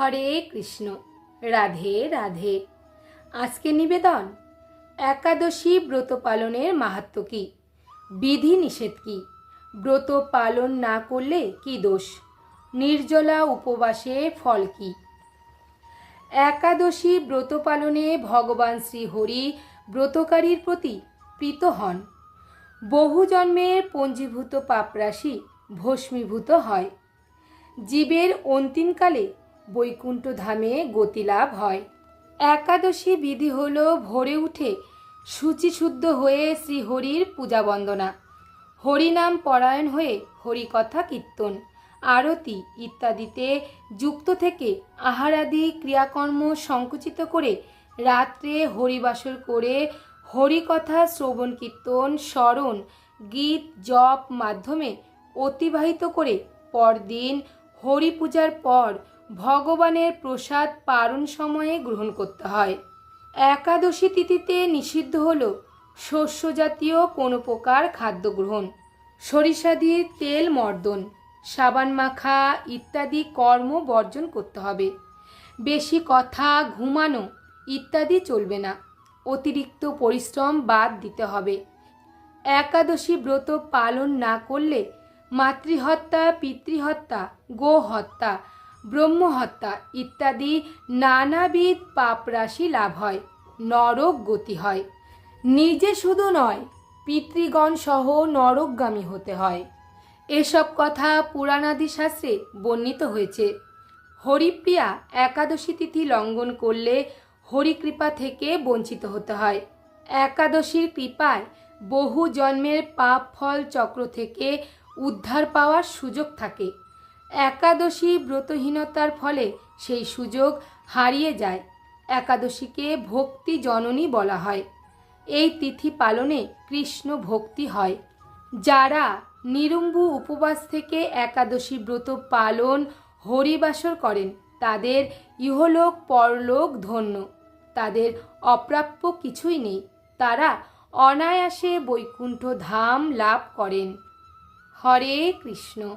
হরে কৃষ্ণ। রাধে রাধে। আজকে নিবেদন, একাদশী ব্রত পালনের মাহাত্ম কী? বিধি নিষেধ কি? ব্রত পালন না করলে কি দোষ? নির্জলা উপবাসে ফল কি? একাদশী ব্রত পালনে ভগবান শ্রী হরি ব্রতকারীর প্রতি প্রীত হন। বহু জন্মের পঞ্জীভূত পাপরাশি ভস্মীভূত হয়। জীবের অন্তিমকালে বৈকুণ্ঠ ধামে গতিলাভ হয়। একাদশী বিধি হল ভোরে উঠে শুচিশুদ্ধ হয়ে শ্রীহরির পূজা বন্দনা হরিনাম পরায়ণ হয়ে হরিকথা কীর্তন, আরতি ইত্যাদিতে যুক্ত থেকে আহারাদি ক্রিয়াকর্ম সংকুচিত করে রাত্রে হরিবাসর করে হরিকথা, শ্রবণ কীর্তন, স্মরণ, গীত, জপ মাধ্যমে অতিবাহিত করে পরদিন হরি পূজার পর ভগবানের প্রসাদ পারণ সময়ে গ্রহণ করতে হয়। একাদশী তিথিতে নিষিদ্ধ হল শস্য জাতীয় কোনো প্রকার খাদ্য গ্রহণ, সরিষা দিয়ে তেল মর্দন, সাবান মাখা ইত্যাদি কর্ম বর্জন করতে হবে। বেশি কথা ঘুমানো ইত্যাদি চলবে না, অতিরিক্ত পরিশ্রম বাদ দিতে হবে। একাদশী ব্রত পালন না করলে মাতৃহত্যা, পিতৃহত্যা, গোহত্যা ব্রহ্মহত্যা ইত্যাদি নানাবিধ পাপরাশি লাভ হয়, নরক গতি হয়। নিজে শুধু নয়, পিতৃগণ সহ নরকগামী হতে হয়। এসব কথা পুরাণাদি শাস্ত্রে বর্ণিত হয়েছে। হরিপ্রিয়া একাদশী তিথি লঙ্ঘন করলে হরিকৃপা থেকে বঞ্চিত হতে হয়। একাদশীর কৃপায় বহু জন্মের পাপ ফল চক্র থেকে উদ্ধার পাওয়ার সুযোগ থাকে। একাদশী ব্রতহীনতার ফলে সেই সুযোগ হারিয়ে যায়। একাদশীকে ভক্তি জননী বলা হয়। এই তিথি পালনে কৃষ্ণ ভক্তি হয়। যারা নিরুম্বু উপবাস থেকে একাদশী ব্রত পালন, হরিবাসর করেন, তাদের ইহলোক পরলোক ধন্য। তাদের অপ্রাপ্য কিছুই নেই। তারা অনায়াসে বৈকুণ্ঠ ধাম লাভ করেন। হরে কৃষ্ণ।